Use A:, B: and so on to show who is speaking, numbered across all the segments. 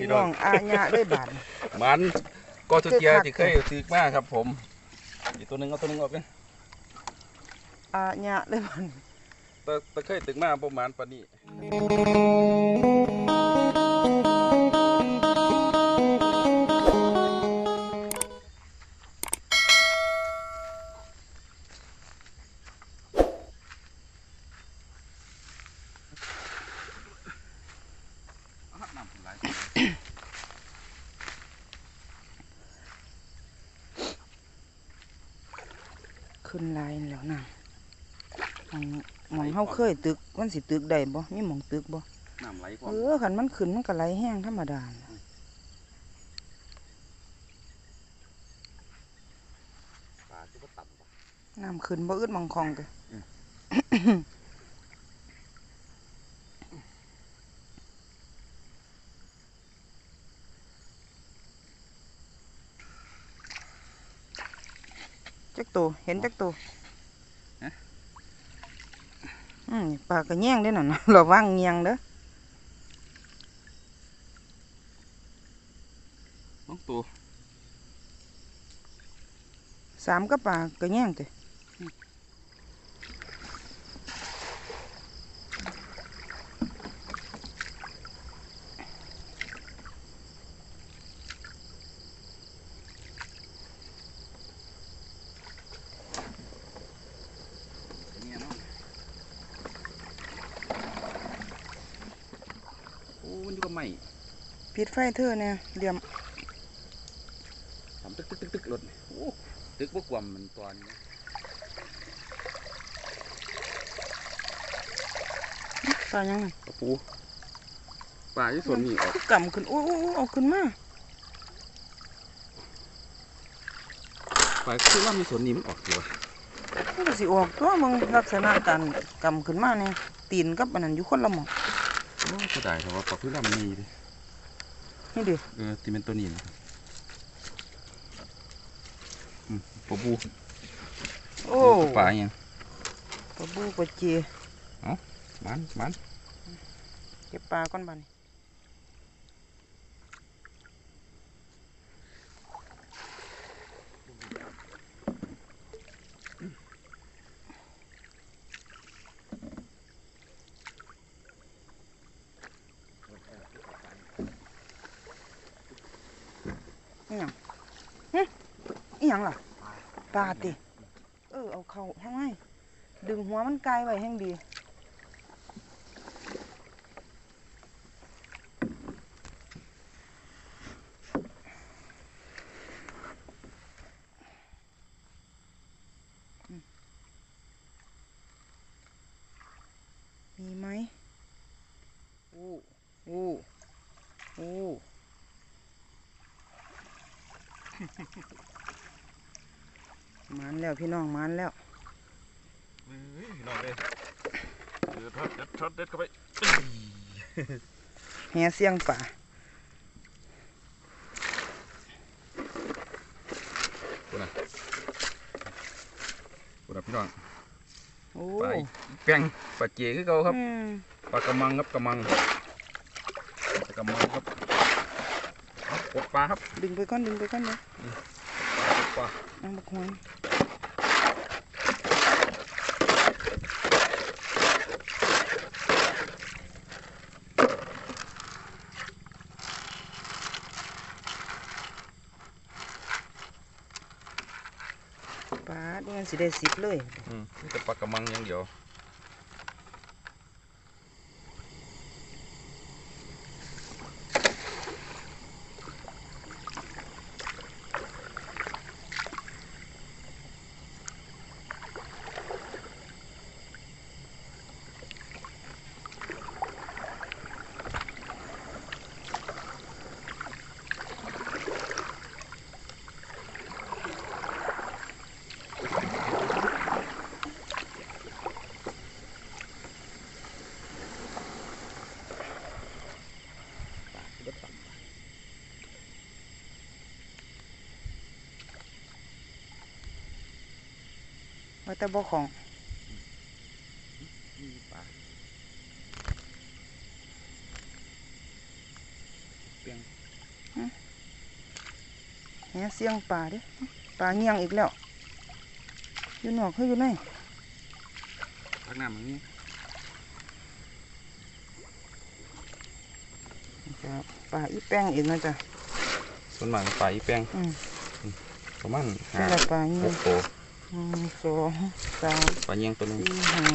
A: พี่น้องอาญะได้บาด
B: มันก็ทุกเทีย
A: คือคัก
B: ที่เคยถือมาครับ ผมอีกตัวหนึงเอาตัวหนึงออกเลย
A: อาญะได้บาด
B: แต่แต่เคยตึกมาประมาณปานนี้
A: ขึ้นลายแล้วนะหมองหมองเฮาเคยตึกมันสิตึกได้บ่มีหมองตึกบ่
B: น้ำไหลควา
A: เอ
B: ม
A: อคันมันขึ้นมันก็ไหลแห้งธรรมดาน่ะ
B: ปลาที่ว่าต่ำกว่า
A: น้ำขึ้นบ่อึดหมองคลองเด้อจักโตเห็นจักโตอืมปลากระแยงเด้อนั่นน่ะระวังเงียงเด้อ
B: น้องตัว
A: สามก็ปลากระแยงเด้อ
B: เนี่ยเนาะโอ้มันอยู่กับไม้
A: ปิดไฟเธอเนี่ยเหลี่ยม
B: ทำตึกตึกตึกตึกหล่นโอ้ตึกบกวมมันตอนนี้
A: ปลายังไง
B: ปลาปูปลาที่ส่วนนี้ออก
A: กำขึ้นโอ้โอ้โอ้เอาขึ้นมา
B: ปลาคือว่ามีส่วนนี้มันออกตัว
A: มันก็สิออกตัวมึงลักษณะการกำขึ้นมาเนี่ยตีนกับอันนั้นอยู่คนละหมอง
B: โอ้ก็ได้แต่ว่าปลาคือว่ามันมีดิ
A: นี่ดิ
B: เออที่เป็นตัวนี้นะอืมปลาปู
A: โอ้
B: ปลาอหยัง
A: ปลาบูปลาเจ
B: มันมัน
A: เก็บปลาก่อนบัดนอี ยังล่ะปลาติ เออเอาเข่าห้องให้ดึงหัวมันไกลไว้แห่งดี มีไหมโอ้โอ้โอ้ มัน แล้วพี่น้องมันแล้ว
B: พี่น้องเลยเดือดช็อตเด็ดช็อตเด็ดเข้าไป
A: แหเสียงป่า
B: กูนะกูนะพี่น้อง
A: โอ้
B: ไปแป้งปลาเจคือเขาครับ
A: อืม
B: ปลากระมังครับกระมังปลากระมังครับเอากดปลาครับ
A: ดึงไปก่อนดึงไปก่อนเลย
B: กดปลา
A: เอาบักหวนปลาด้วยมัน สิได้สิบเลย
B: อืมนี่แต่ปลากระมังอย่างเดียว
A: ว่าแต่บ่ของ
B: นี่ปลาเป็ปียง
A: แหเสียงปลาเด้ปลาเงียงอีกแล้ว อยู่นอกคืออยู่ใน
B: พักน้ำอย่างนี้
A: จ้ะปลาอีแป้งอีกนะจ๊ะ
B: ส่วนมากปลาอีแป้ง
A: อืม
B: ประมาณ
A: นี่
B: ห้า
A: แหละปลาเงี
B: ห
A: ยง
B: กตัว
A: ห นึ่งสองสาม
B: ปลาเงี้ยงตัวหนึง
A: สี่ห้า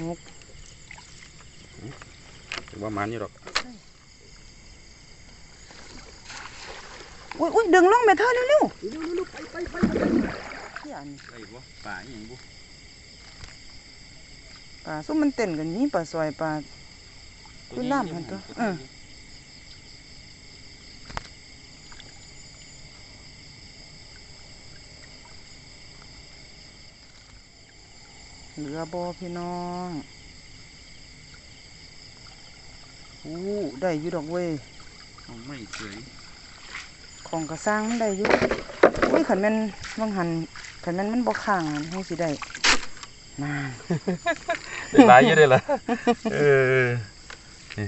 A: หก
B: ถือว่ามันอยู่หรอก
A: อุ้ยอุ้ยดึงลงแม่เธอเร็ว
B: เร็วๆไปไปไป
A: ๆที่อันนี้
B: ไอ้บ่ปลาอีหยังบ่
A: ปลาส้มมันเต้นกันนี้ปลาซอยปลาคุณน้ำหั่นตัวเออ เหลือบอพี่น้องอู้ได้อยู่ดอกเว้ย
B: เอาไม่เฉย
A: ของกระสร้างมันได้อยู่อุ้ยขันแม่นบางหันขันแม่นมันบ่ข้างนั่นให้สิได้นาน
B: ได้หลายเยอะเลยล่ะเออนี่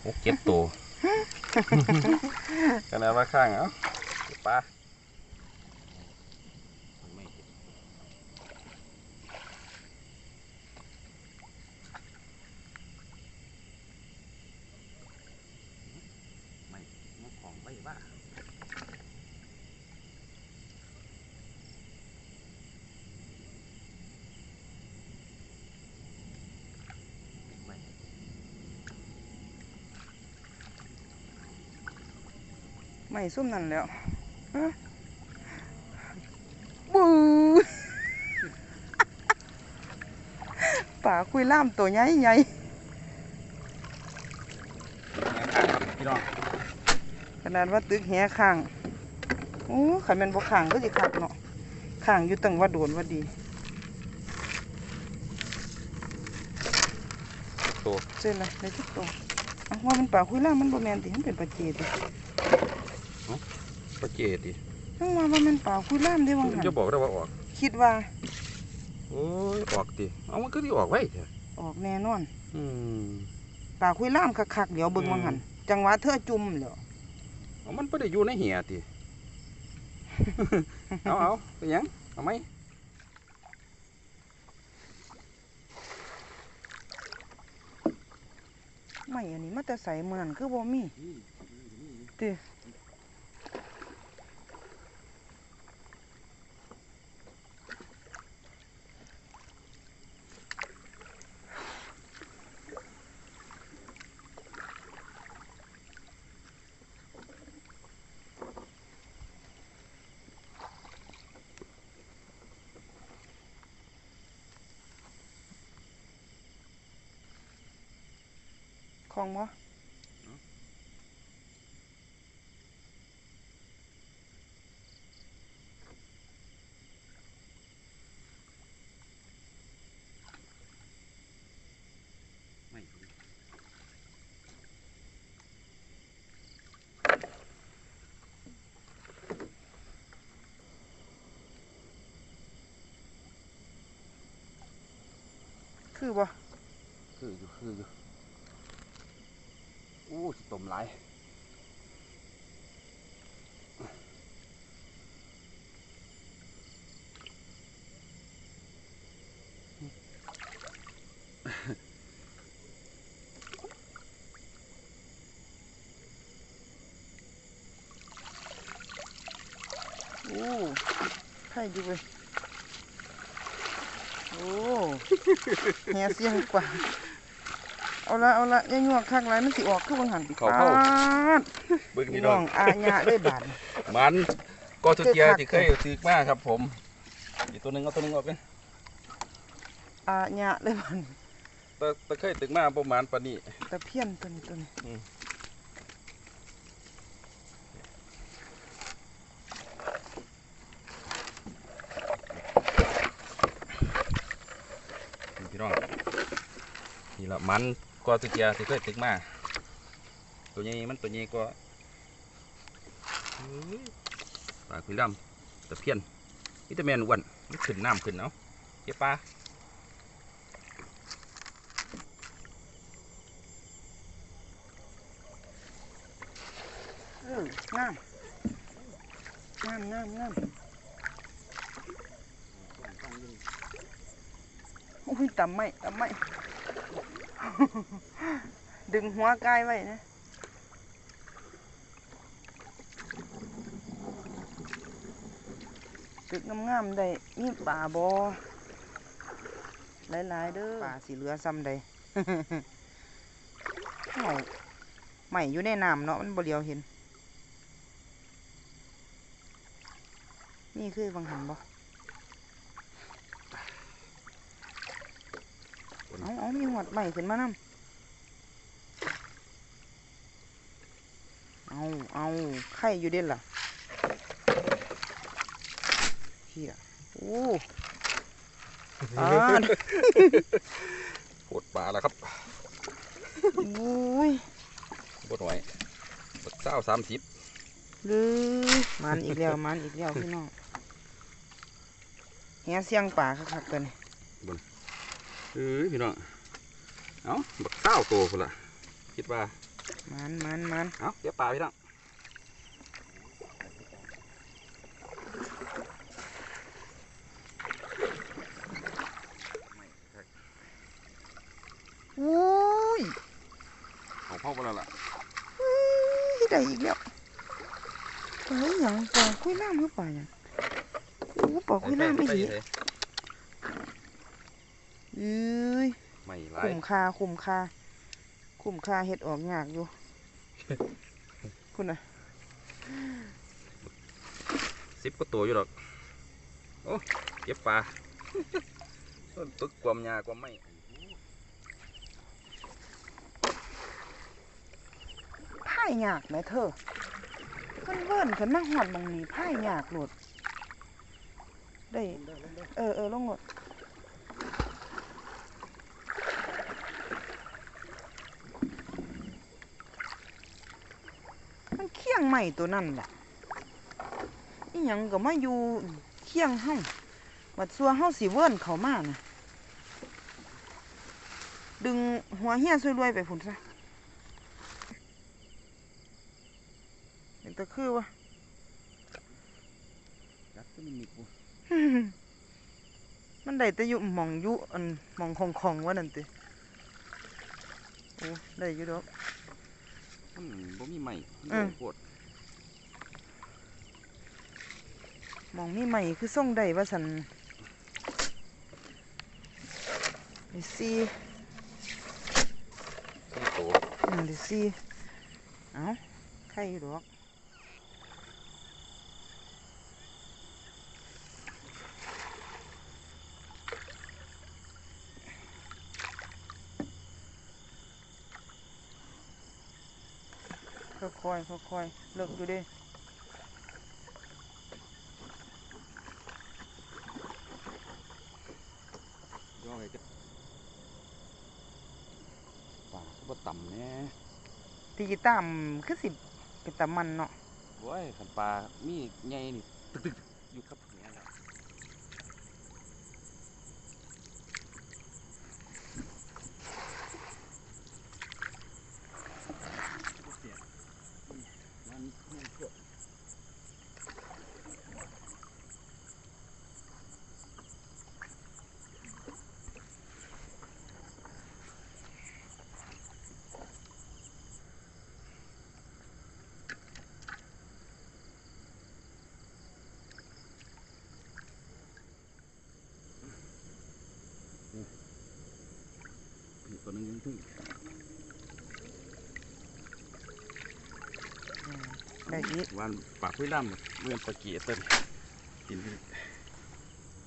B: โอ้เก็บตัวขนาดว่าข้างเอ้าปลาไม่เก็บไม่มุกของไม่ว่า
A: ไม่ส้มนั่นแล้วฮะบูป่าคุยล่ามตัวใหญ่ใหญ่
B: พี่น้อง
A: ขนาดว่าตึกแหข้างโอ้ขันแม่นบ่ข้างก็สิคักเนาะข้างอยู่ตั้งว่าโดนว่าดี
B: ตัว
A: เสร็จละได้ทุกตัวอะว่ามันป่าคุยล่ามมันบ่แม่นติมันเป็นปลาเจติ
B: ปลาเจดดิ
A: ทั้งว่าว่ามันป่าคุยล่ามได้ว่าหั่น
B: จะบอกได้ว่าออก
A: คิดว่า
B: โอ้ยออกดิเอามันก็ที่ออกไว้เถอะ
A: ออกแน่นอน
B: อืม
A: ป่าคุยล่ามคักๆเดี๋ยวเบิ่งว่าหั่นจังหวะเธอจุ่มแล้ว
B: เอามันไม่ได้อยู่ในเหียติเอาเอาเป็นหยังเอาไหม
A: ไม่อันนี้มาแต่ใส่มื้อนั้นคือบ่มีติ ของบ่
B: ไม่
A: คือบ่
B: คืออยู่คืออยู่โอ้สิต้มหลาย
A: โอ้ไข่ดีเว้ยโอ้แหเสียงกว่า เอาละเอาละอย่ายั่วคักหลายมันสิออกคือบังหัน
B: เข้าเข้า
A: ปด
B: เบิ่ง
A: พี่
B: นี่
A: น้
B: น้
A: อ
B: องง
A: อาญะด้วยบาด
B: มันก็ทุกเกีย
A: เจ็บคัก
B: ที่เคยซื้อมาครับ ผมอีกตัวหนึงเอาตัวหนึงออกเป็น
A: อาญะด้วยบาด
B: แต่แต่เคยตึกมาประมาณปานนี้
A: ตะเพียนตัวนี้ตัวนี้
B: อืม นี่พี่น้องนี่ละมัน ก็ตุกยาที่เคยตึกมาตัวนี้มันตัวนี้กว่าปลาคุยดำตะเพียนนี่ตะเมนอ้วนมัขึ้นน้ำขึ้นเนาะเจ๊ปลา
A: น้ำน้ำน้ำน้ำโอ้ยตำไม่ตำไม่ ดึงหัวกายไว้นะตึกงามๆได้มีป่าบอหลายๆเด้อป่าสีเหลือซ้ำใดเอ้าใหม่อยู่ในน้ำเนาะมันบ่เลียวเห็น นี่คือวังหันบ่เอาเอา มีหวดใหม่ขึ้นมานำเอาเอาไข่อยู่เด่นล่ะเฮียโอ้อ่า
B: ปวดปลาแล้วครับ
A: อุ้ย
B: ปวดหน่อยปวดเศร้าสามสิบ
A: เลยมันอีกแล้วมันอีกแล้วพี่น้องเฮียเสียงป่าคักๆตัวนี้
B: เอ้ยพี่น้อง เอาบักเศร้าโตพุ่นละคิดว่า
A: มันมันมัน
B: เอาเดี๋ยวปลาพี่น้อง
A: อุ้ย
B: ของพ่อพุ่นละล่ะ
A: อุ้ยได้อีกแล้วปลาอหย่างปลาคุยน้ำหรือปลาอหย่างโอ้ปลาคุยน้ำไม่
B: ใส่
A: ดี
B: ใส่
A: เอ้ย
B: ไม่หลาย
A: คุ้มค่าคุ้มค่าคุ้มค่าเฮ็ดออกยากอยู่ คุณน่ะ
B: สิบก็ตัวอยู่หรอก โอ้เก็บปลาต้นตึกความยาความไม่
A: พ่ายยากไหมเธอมันเวิ้นขึ้นมาหอดหมองนี้พ่ายยากโหลดได้ เออเออลงโหลด มันเคียงใหม่ตัวนั่นแหละอีหยังก็มาอยู่เคียงเฮาบัดซัวเฮาสิเวิ้นเขามานะดึงหัวเฮียซวยรวยไปพุ่นซะเห็นแตะคือวะ
B: จักก็มีกู
A: มันได้แต่อยู่หมองอยู่อันหมองของของๆว่านั่นติโอ้ได้อยู่ดอก
B: มันบ่มีใหม่
A: อืม
B: ปวด
A: ห มองมีใหม่คือส่งได้ว่าสันเดซี่
B: สี่โต
A: อืมเดซี่เอาไข่อยู่ดอกค่อยๆค่อยๆเลิกอยู่เด้
B: ย่อไปก็ปลาก็บ่ต่ำแน่
A: ที่กีตามคือสิเป็นตะมันเนาะ
B: โว้ยขันปลามีใหญ่นี่ตึกตึกๆอยู่ครับเนี่ยแล้ว อีกตัวหนึงยังถึง
A: ได้อีก
B: วันปากคุยล่ำเมื่อนปลาเกียเต้นกินอีก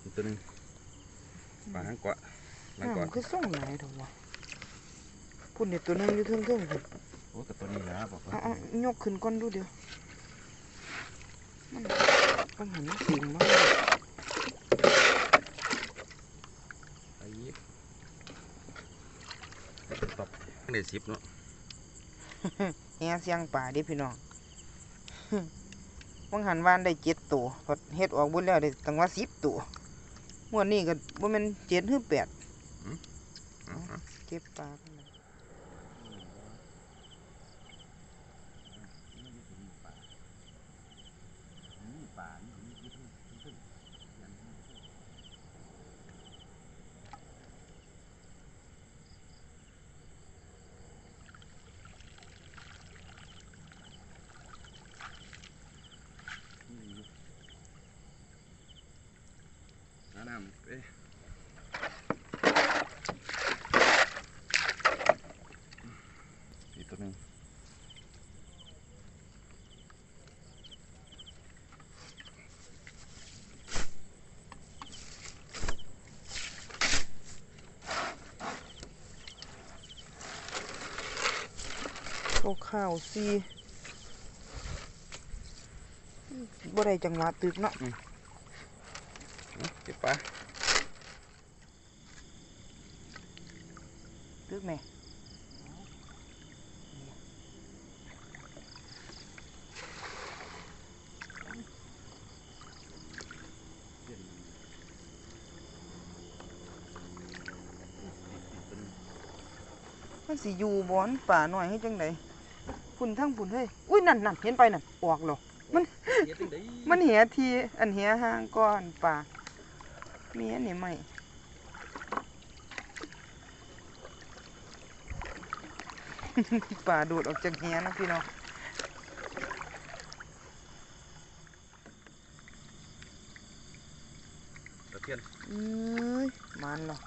B: อีกตัวหนึงปลาหางกวะหลังกวะ
A: น้ำคือส่งหลายดอกวะพุ่นเด็ดตัวหนึงอยู่เทิงๆพุ่น
B: โอ้กับตัวนี้แหละบอกว่า
A: เอาเอายกขึ้นก่อนดูเดี๋ยวมันปัญหามันสูงมาก
B: ไอ้ยิบตบ ได้สิบเนาะ
A: แง่เสียงป่าเดิพี่น้องวังหันวานได้เจ็ดตัวพอเฮ็ดออกบุญแล้วได้ตั้งว่าสิบตัวงวดนี้ก็บ่แม่นเจ็ดหรือแปด
B: เอาเอา
A: เก็บปลา กันเลย
B: น้ำน้ำเอ้ยอีกตัว หนึ่ง
A: ข้าวข้าวซีบ่ได้จังหวะตึกเนาะ
B: เอาเก็บปลา
A: ตึกแม่มันสิอยู่บอนป่าหน่อยให้จังไดพุ่นทั้งพุ่นเฮ้ยอุ้ยนั่นนั่นเห็นไปนั่นออกหรอมัน
B: เฮ็ดจังได๋
A: มันเหียทีอันเหียห่างก้อนป่ามีอันนี้ไหม ป่าดูดออกจากเหียนะพี่น้อง
B: ตะเพียน
A: เอ้ยมันเหรอ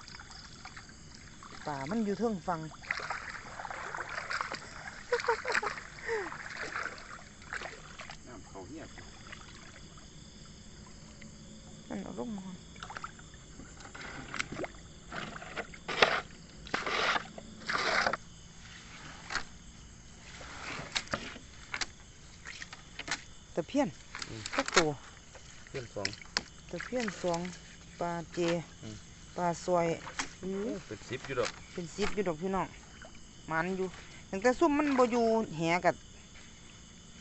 A: ป่ามันอยู่เทิงฟัง
B: น้ำเขาเงียบ
A: มันเอาลงมาตะเพียนสักตัว
B: เพียนสอง
A: ตะเพียนสองปลาเจ
B: อืม
A: ปลาซอยอื้อ
B: เป็นสิบอยู่ดอก
A: เป็นซิปอยู่ดอกพี่น้องมันอยู่ตั้งแต่ซุ่มมันบ่อยู่แหกับ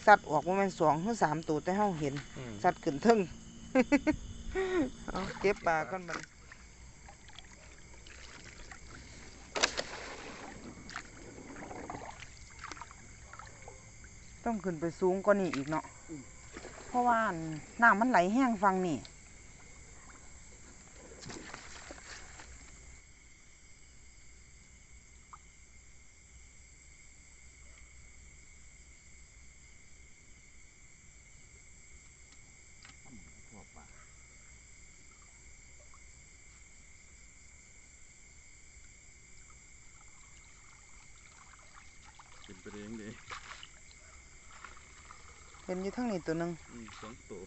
A: สัตว์ออกมาแม่นสองหรือสามตัวแต่เฮาเห็น
B: อืม
A: สัตว์ขึ้นเทึงเอาเก็บปลาก่อนมันต้องขึ้นไปสูงกว่านี้อีกเนาะเพ ราะว่าน้ำมันไหลแห้งฟังนี่
B: เป็นไปได้ยังไง
A: เห็นอยู่ทั้งนี้ตัวหนึ่ง
B: อืม สองตัว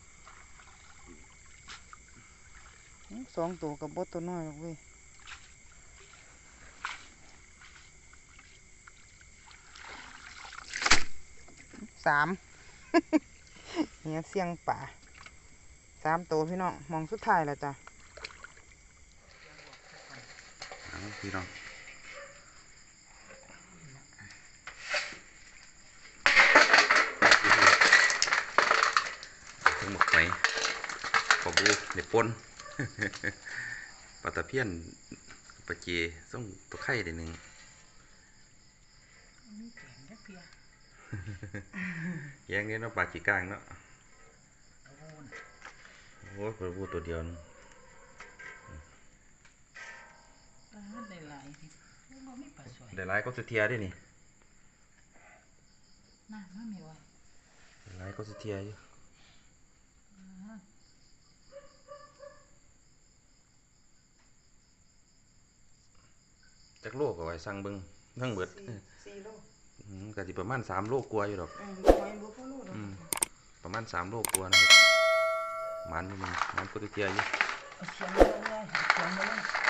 A: อื้อสองตัวกับบดตัวน้อยหรอกเว้ยสามเนี่ยเสียงป่าสามตัวพี่น้องมองสุดท้ายแล้วจ้ะ
B: เอาพี่น้องทั้งหมดไหมข อบูเด็ดปนปลาตะเพียนปลาเจต้องตัวไข่เดี๋ยวหนึ่งแยงนี้เนาะปลาขี้กลางเนาะโอ้ยปลาบูตัวเดียวนึง
C: ปลาได้หลายนี่บ่มีปลาสวย
B: ได้หลายก็สุเทียด้วยนี่
C: น้ำมันไม่ไหว
B: ได้หลายก็สุเทียอยู่ จักโลก็ไว้สั่งเบิ่งทั้งเบิด
A: สี่โล
B: อืมก็สิประมาณ3โลกว่าอยู่ดอก
A: อืมหอยบัวพะโลดอก
B: อืม ประมาณ3โลกว่านะครับมันอยู่มันมันก็สุเทียอยู่
C: เอาเสียงมาเลยเสียงมาเลย